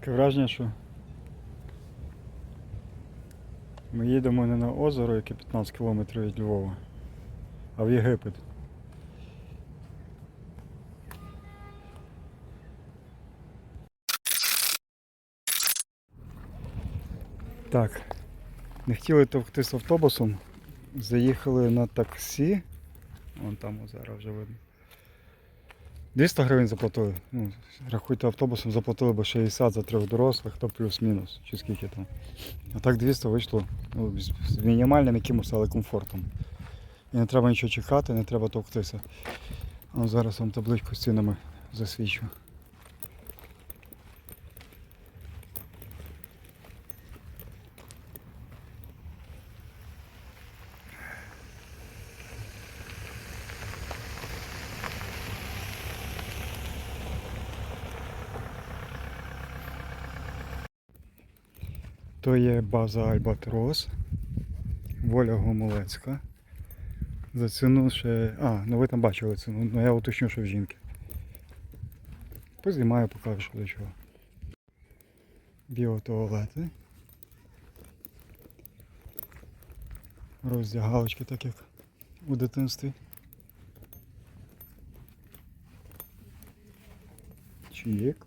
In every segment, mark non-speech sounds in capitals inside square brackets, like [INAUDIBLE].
Таке враження, що ми їдемо не на озеро, яке 15 кілометрів від Львова, а в Єгипет. Так, не хотіли товктись автобусом, заїхали на таксі. Вон там о, зараз вже видно. 200 гривень заплатили. Ну, рахуйте, автобусом заплатили бо 60 за трьох дорослих, то плюс-мінус, чи скільки там. А так 200 вийшло ну, з, мінімальним якимось, але комфортом. І не треба нічого чекати, не треба товктися. А зараз вам табличку з цінами засвічу. То є база Альбатрос, Воля Гомолецька. За ціну ще. А, ну ви там бачили ціну, ну я уточню, що в жінки. Познімаю, покажу, що до чого. Біотуалети. Роздягалочки, так як у дитинстві. Чік.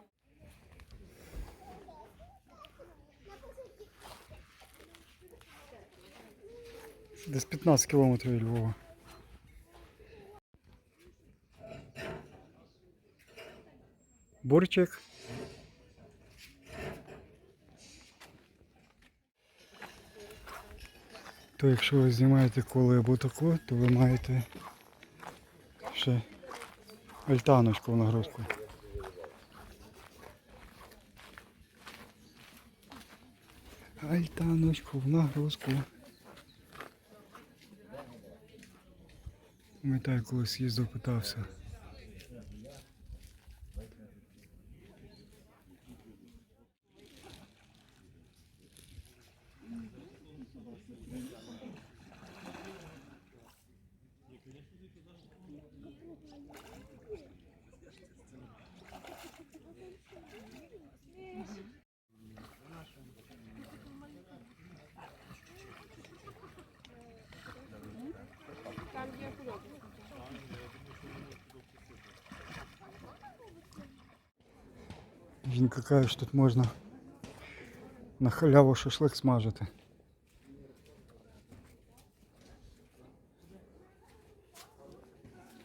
Десь 15 кілометрів від Львова. Бурчик. То якщо ви знімаєте колибу таку, то ви маєте ще альтаночку в нагрузку. Альтаночку в нагрузку. Пам'ятаю, колись їздив, питався. Жінка каже, що тут можна на халяву шашлик смажити.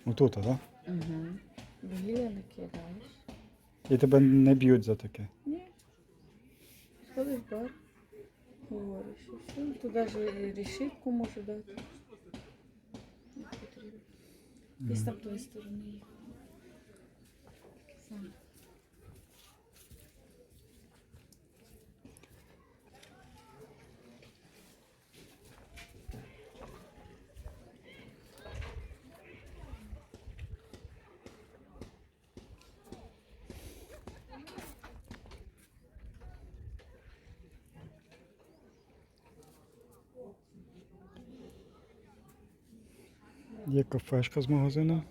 Отут, так? Да? Угу. Вугілля накидаєш. І тебе не б'ють за таке. Ні. Сходиш в бар, говориш і все. Туди ж і решітку можу дати. Як потрібно. Десь там тої сторони є. Сам. Є кафешка з магазину.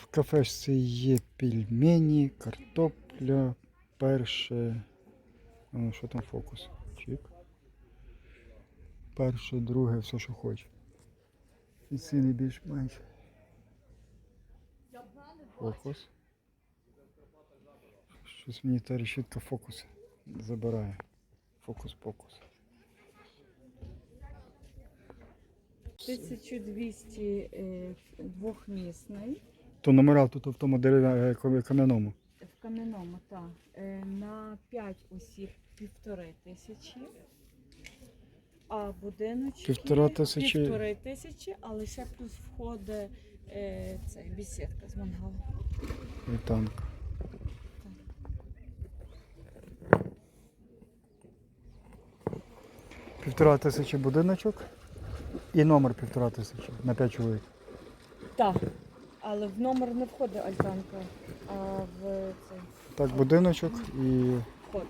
В кафешці є пельмені, картопля, перше. Ну, що там фокус? Чик. Перше, друге, все, що хоче. І ціни більш-менш. Фокус. Щось мені та решітка фокус забирає. Фокус-покус. 1200 е, двохмісний. То номера тут в тому дерев'я е, кам'яному. В кам'яному, так. Е, На 5 осіб півтори тисячі. А будиночки Півтора тисячі? півтори тисячі, але ще плюс входить Е, це бесідка з мангалу. Альтанка. Півтора тисячі будиночок і номер півтора тисячі на 5 чоловік. Так. Але в номер не входить альтанка, а в цей Так, будиночок і, входить.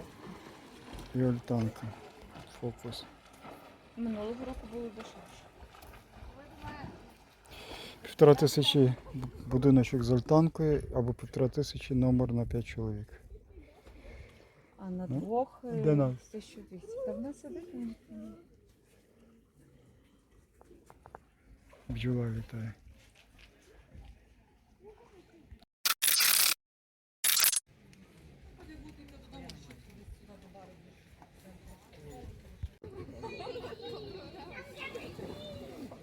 і альтанка. Фокус. Минулого року було дешевше. Півтора тисячі будиночок з альтанкою або півтора тисячі номер на 5 чоловік. А на Ну, двох е, де нас? 1200. Та в нас сидить. Бджола літає.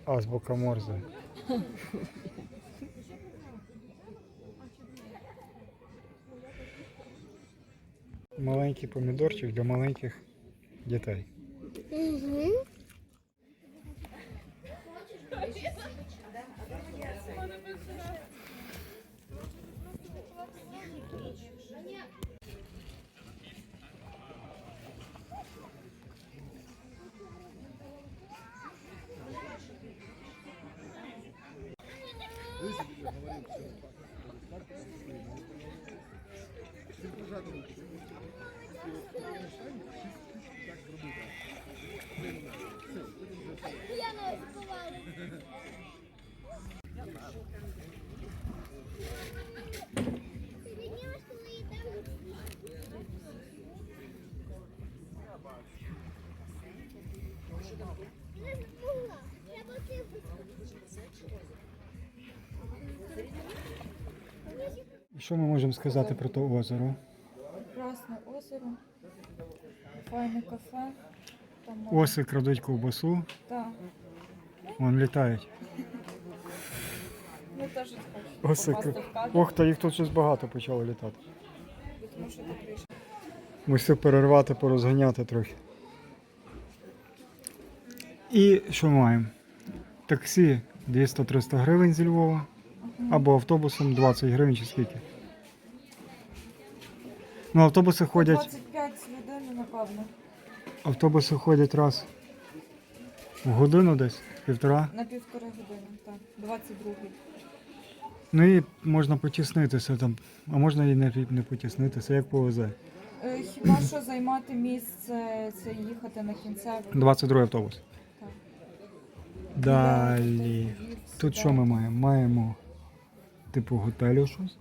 Азбука Морзе. Маленький помідорчик для маленьких дітей. Вона Що ми можемо сказати про те озеро? Красне озеро. Файне кафе. Там Оси крадуть ковбасу, Так. вон літають. Ми теж хочемо Оси попасти кра- в кадр, Ох, та їх тут щось багато почало літати. тому що так вийшло. Мусив перервати, порозганяти трохи. І що маємо? Таксі 200-300 гривень зі Львова, або автобусом 20 гривень чи скільки. Ну, автобуси ходять, 25 з людини, напевно. автобуси ходять раз в годину десь, півтора. На півтори години, так. 22 Ну і можна потіснитися там, а можна і не, не потіснитися, як повезе. Е, Хіба що займати місце, це їхати на кінцевий. 22 автобус. Так. Далі. Тут що ми маємо? Маємо типу готелю щось.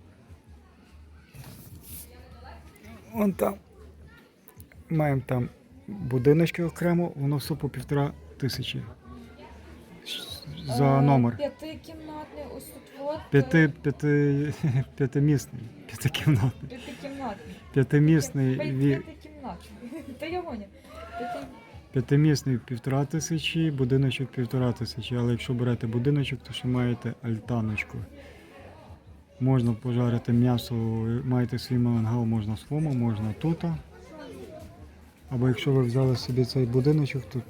Вон там. Маємо там будиночки окремо, воно все по півтора тисячі. За Е, номер. П'ятикімнатний, ось тут от. П'яти, п'яти, [LAUGHS] п'ятимісний. П'ятикімнатний. П'ятикімнатний. П'ятимісний, ві- П'ятикімнатний. [LAUGHS] Та я гоня. П'яти- п'ятимісний півтора тисячі, будиночок півтора тисячі. Але якщо берете будиночок, то ще маєте альтаночку. Можна пожарити м'ясо, маєте свій мангал, можна своєму, можна тут. Або якщо ви взяли собі цей будиночок, то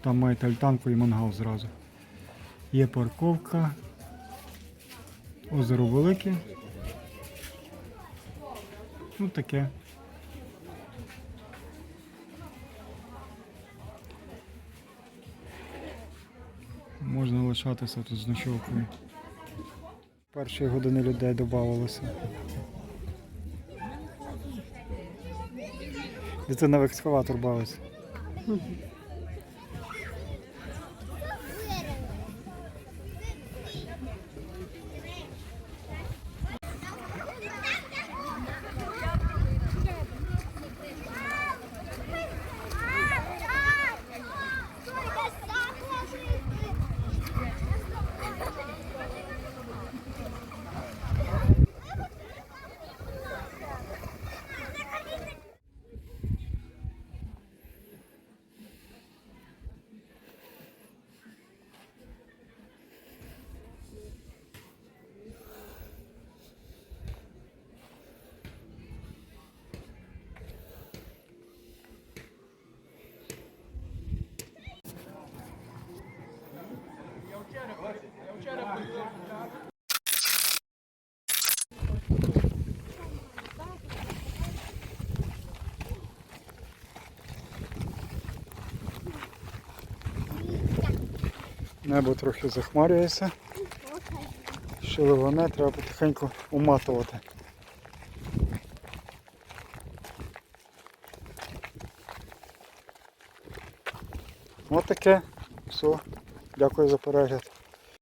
там маєте альтанку і мангал зразу. Є парковка. Озеро велике. Ну таке. Можна лишатися тут з ночовкою. Першої години людей додавалося. Дитина в екскаватор бавиться. Небо трохи захмарюється. Ще ливане, треба потихеньку уматувати. Ось таке. Все. Дякую за перегляд.